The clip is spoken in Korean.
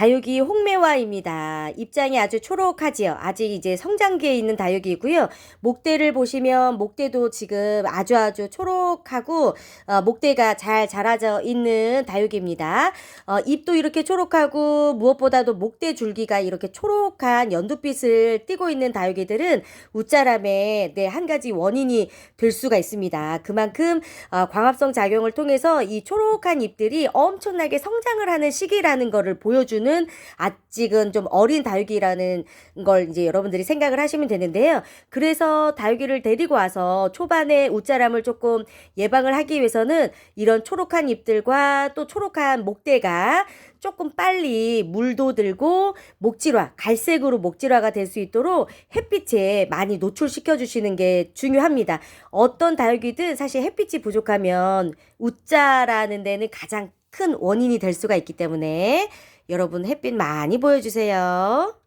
다육이 홍매화입니다. 입장이 아주 초록하지요. 아직 이제 성장기에 있는 다육이고요. 목대를 보시면 목대도 지금 아주 아주 초록하고 어, 목대가 잘 자라져 있는 다육입니다. 어, 잎도 이렇게 초록하고 무엇보다도 목대 줄기가 이렇게 초록한 연두빛을 띠고 있는 다육이들은 웃자람의 네, 한 가지 원인이 될 수가 있습니다. 그만큼 어, 광합성 작용을 통해서 이 초록한 잎들이 엄청나게 성장을 하는 시기라는 거를 보여주는 아직은 좀 어린 다육이라는 걸 이제 여러분들이 생각을 하시면 되는데요. 그래서 다육이를 데리고 와서 초반에 웃자람을 조금 예방을 하기 위해서는 이런 초록한 잎들과 또 초록한 목대가 조금 빨리 물도 들고 목질화, 갈색으로 목질화가 될 수 있도록 햇빛에 많이 노출시켜 주시는 게 중요합니다. 어떤 다육이든 사실 햇빛이 부족하면 웃자라는 데는 가장 큰 원인이 될 수가 있기 때문에 여러분 햇빛 많이 보여주세요.